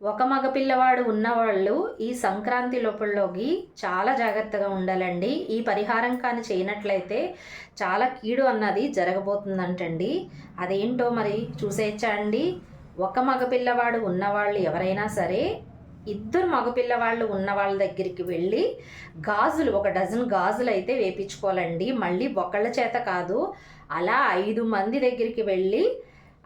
ఒక మగపిల్లవాడు ఉన్నవాళ్ళు ఈ సంక్రాంతి లోపలలోకి చాలా జాగ్రత్తగా ఉండాలండి. ఈ పరిహారం కానీ చేయనట్లయితే చాలా కీడు అన్నది జరగబోతుందంటండి. అదేంటో మరి చూసేచ్చా అండి? ఒక మగపిల్లవాడు ఉన్నవాళ్ళు ఎవరైనా సరే ఇద్దరు మగపిల్లవాళ్ళు ఉన్న వాళ్ళ దగ్గరికి వెళ్ళి గాజులు ఒక డజన్ గాజులు అయితే వేపించుకోవాలండి. మళ్ళీ ఒకళ్ళ చేత కాదు అలా ఐదు మంది దగ్గరికి వెళ్ళి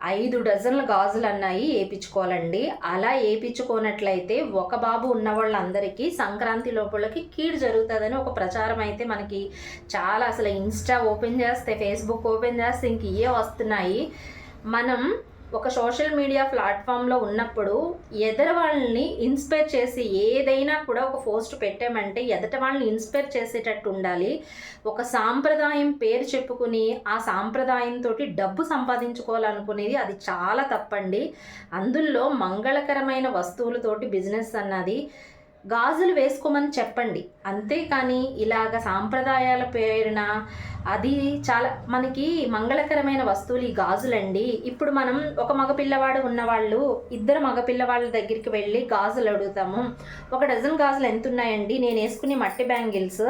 ఐదు డజన్ల గాజులు అన్నాయి వేయించుకోవాలండి అలా వేయించుకోనట్లయితే ఒక బాబు ఉన్న వాళ్ళందరికీ సంక్రాంతి లోపలకి కీడు జరుగుతుందని ఒక ప్రచారం అయితే మనకి చాలా అసలు ఇన్స్టా ఓపెన్ చేస్తే ఫేస్బుక్ ఓపెన్ చేస్తే ఇంక ఇవే వస్తున్నాయి. మనం ఒక సోషల్ మీడియా ప్లాట్ఫామ్లో ఉన్నప్పుడు ఎదర వాళ్ళని ఇన్స్పైర్ చేసి ఏదైనా కూడా ఒక పోస్ట్ పెట్టామంటే ఎదట వాళ్ళని ఇన్స్పైర్ చేసేటట్టు ఉండాలి. ఒక సాంప్రదాయం పేరు చెప్పుకుని ఆ సాంప్రదాయంతో డబ్బు సంపాదించుకోవాలనుకునేది అది చాలా తప్పండి. అందులో మంగళకరమైన వస్తువులతోటి బిజినెస్ అన్నది గాజులు వేసుకోమని చెప్పండి. అంతేకాని ఇలాగ సాంప్రదాయాల పేరున అది చాలా మనకి మంగళకరమైన వస్తువులు ఈ గాజులండి. ఇప్పుడు మనం ఒక మగపిల్లవాడు ఉన్నవాళ్ళు ఇద్దరు మగపిల్లవాళ్ళ దగ్గరికి వెళ్ళి గాజులు అడుగుతాము. ఒక డజన్ గాజులు ఎంత ఉన్నాయండి నేను వేసుకునే మట్టి బ్యాంగిల్స్.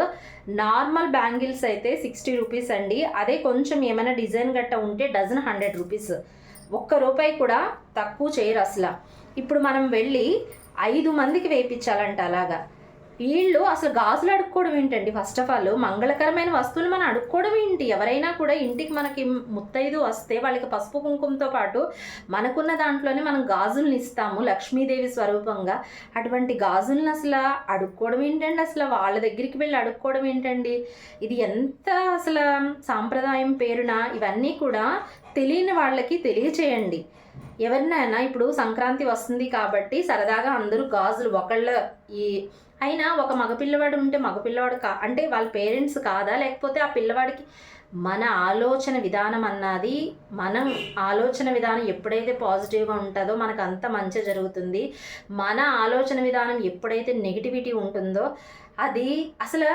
నార్మల్ బ్యాంగిల్స్ అయితే సిక్స్టీ రూపీస్ అండి. అదే కొంచెం ఏమైనా డిజైన్ గట్ట ఉంటే డజన్ హండ్రెడ్ రూపీస్. ఒక్క రూపాయి కూడా తక్కువ చేయరు అసలు. ఇప్పుడు మనం వెళ్ళి ఐదు మందికి వేయించాలంట అలాగా. వీళ్ళు అసలు గాజులు అడుక్కోవడం ఏంటండి? ఫస్ట్ ఆఫ్ ఆల్ మంగళకరమైన వస్తువులు మనం అడుక్కోవడం ఏంటి? ఎవరైనా కూడా ఇంటికి మనకి ముత్తైదు వస్తే వాళ్ళకి పసుపు కుంకుమతో పాటు మనకున్న దాంట్లోనే మనం గాజుల్ని ఇస్తాము లక్ష్మీదేవి స్వరూపంగా. అటువంటి గాజుల్ని అసలు అడుక్కోవడం ఏంటండి? అసలు వాళ్ళ దగ్గరికి వెళ్ళి అడుక్కోవడం ఏంటండి? ఇది ఎంత అసలు సాంప్రదాయం పేరున ఇవన్నీ కూడా తెలియని వాళ్ళకి తెలియచేయండి. ఎవరినైనా ఇప్పుడు సంక్రాంతి వస్తుంది కాబట్టి సరదాగా అందరూ గాజులు ఒకళ్ళ ఈ అయినా ఒక మగపిల్లవాడు ఉంటే మగపిల్లవాడు కా అంటే వాళ్ళ పేరెంట్స్ కాదా? లేకపోతే ఆ పిల్లవాడికి మన ఆలోచన విధానం అన్నది మనం ఆలోచన విధానం ఎప్పుడైతే పాజిటివ్గా ఉంటుందో మనకు అంత మంచి జరుగుతుంది. మన ఆలోచన విధానం ఎప్పుడైతే నెగిటివిటీ ఉంటుందో అది అసలు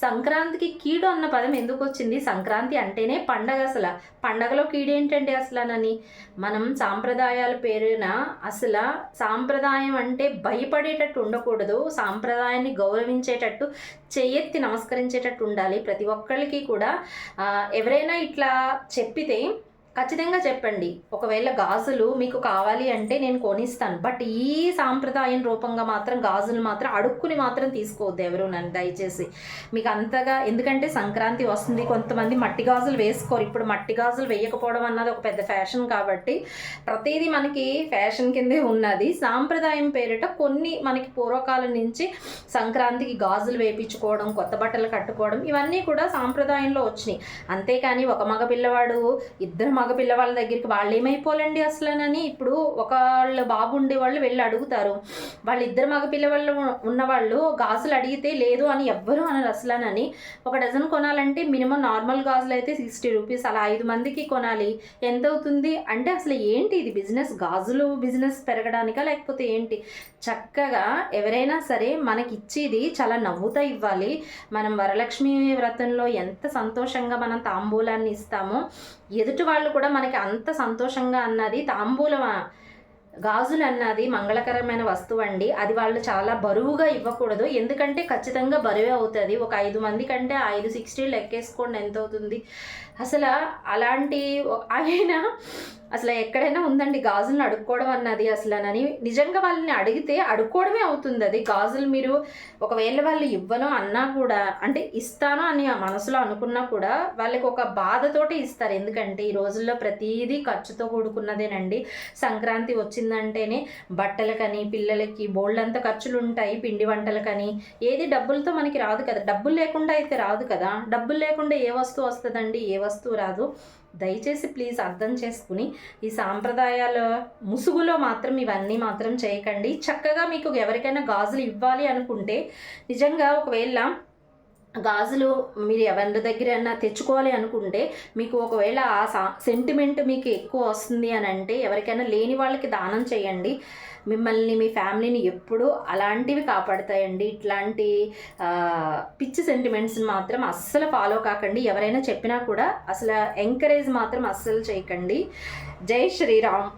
సంక్రాంతికి కీడు అన్న పదం ఎందుకు వచ్చింది? సంక్రాంతి అంటేనే పండగ అసలు. పండగలో కీడు ఏంటంటే అసలనని మనం సాంప్రదాయాల పేరున అసలు సాంప్రదాయం అంటే భయపడేటట్టు ఉండకూడదు. సాంప్రదాయాన్ని గౌరవించేటట్టు చెయ్యెత్తి నమస్కరించేటట్టు ఉండాలి. ప్రతి ఒక్కరికి కూడా ఎవరైనా ఇట్లా చెప్పితే ఖచ్చితంగా చెప్పండి. ఒకవేళ గాజులు మీకు కావాలి అంటే నేను కొనిస్తాను. బట్ ఈ సాంప్రదాయం రూపంగా మాత్రం గాజులు మాత్రం అడుక్కుని మాత్రం తీసుకోవద్దు ఎవరు నన్ను దయచేసి. మీకు అంతగా ఎందుకంటే సంక్రాంతి వస్తుంది కొంతమంది మట్టి గాజులు వేసుకోరు. ఇప్పుడు మట్టి గాజులు వేయకపోవడం అన్నది ఒక పెద్ద ఫ్యాషన్ కాబట్టి ప్రతిదీ మనకి ఫ్యాషన్ కిందే ఉన్నది. సాంప్రదాయం పేరిట కొన్ని మనకి పూర్వకాలం నుంచి సంక్రాంతికి గాజులు వేపించుకోవడం కొత్త బట్టలు కట్టుకోవడం ఇవన్నీ కూడా సాంప్రదాయంలో వచ్చినాయి. అంతేకాని ఒక మగ పిల్లవాడు ఇద్దరు మగ పిల్లవాళ్ళ దగ్గరికి వాళ్ళు ఏమైపోలేండి అసలనని? ఇప్పుడు ఒకళ్ళ బాబు ఉండేవాళ్ళు వెళ్ళి అడుగుతారు. వాళ్ళు ఇద్దరు మగ పిల్లవాళ్ళు ఉన్నవాళ్ళు గాజులు అడిగితే లేదు అని ఎవ్వరూ అనరు అసలనని. ఒక డజన్ కొనాలంటే మినిమం నార్మల్ గాజులు అయితే సిక్స్టీ రూపీస్ అలా ఐదు మందికి కొనాలి. ఎంత అవుతుంది అంటే అసలు ఏంటి ఇది బిజినెస్? గాజులు బిజినెస్ పెరగడానికా లేకపోతే ఏంటి? చక్కగా ఎవరైనా సరే మనకి ఇచ్చేది చాలా నవ్వుతా ఇవ్వాలి. మనం వరలక్ష్మి వ్రతంలో ఎంత సంతోషంగా మనం తాంబూలాన్ని ఇస్తామో. ఎదుటి వాళ్ళు కూడా మనకి అంత సంతోషంగా అన్నది తాంబూలం గాజులు అన్నది మంగళకరమైన వస్తువు అండి. అది వాళ్ళు చాలా బరువుగా ఇవ్వకూడదు. ఎందుకంటే ఖచ్చితంగా బరువే అవుతుంది. ఒక ఐదు మంది కంటే ఐదు సిక్స్టీ లెక్కేసుకోండి ఎంత అవుతుంది అసలు అలాంటి అయినా అసలు ఎక్కడైనా ఉందండి గాజులను అడుక్కోవడం అన్నది అసలు అని. నిజంగా వాళ్ళని అడిగితే అడుక్కోవడమే అవుతుంది అది. గాజులు మీరు ఒకవేళ వాళ్ళు ఇవ్వను అన్నా కూడా అంటే ఇస్తాను అని ఆ మనసులో అనుకున్నా కూడా వాళ్ళకి ఒక బాధతోటే ఇస్తారు. ఎందుకంటే ఈ రోజుల్లో ప్రతిదీ ఖర్చుతో కూడుకున్నదేనండి. సంక్రాంతి వచ్చిందంటేనే బట్టలకని పిల్లలకి బోళ్ళంత ఖర్చులు ఉంటాయి పిండి వంటలకని. ఏది డబ్బులతో మనకి రాదు కదా. డబ్బులు లేకుండా అయితే రాదు కదా. డబ్బులు లేకుండా ఏ వస్తువు వస్తుందండి? ఏ వస్తువు రాదు. దయచేసి ప్లీజ్ అర్థం చేసుకుని ఈ సాంప్రదాయాల ముసుగులో మాత్రం ఇవన్నీ మాత్రం చేయకండి. చక్కగా మీకు ఎవరికైనా గాజులు ఇవ్వాలి అనుకుంటే నిజంగా ఒకవేళ గాజులు మీరు ఎవరి దగ్గర తెచ్చుకోవాలి అనుకుంటే మీకు ఒకవేళ ఆ సా సెంటిమెంట్ మీకు ఎక్కువ వస్తుంది అని అంటే ఎవరికైనా లేని వాళ్ళకి దానం చేయండి. మిమ్మల్ని మీ ఫ్యామిలీని ఎప్పుడూ అలాంటివి కాపాడుతాయండి. ఇట్లాంటి పిచ్చి సెంటిమెంట్స్ని మాత్రం అస్సలు ఫాలో కాకండి. ఎవరైనా చెప్పినా కూడా అసలు ఎంకరేజ్ మాత్రం అస్సలు చేయకండి. జై శ్రీరామ్.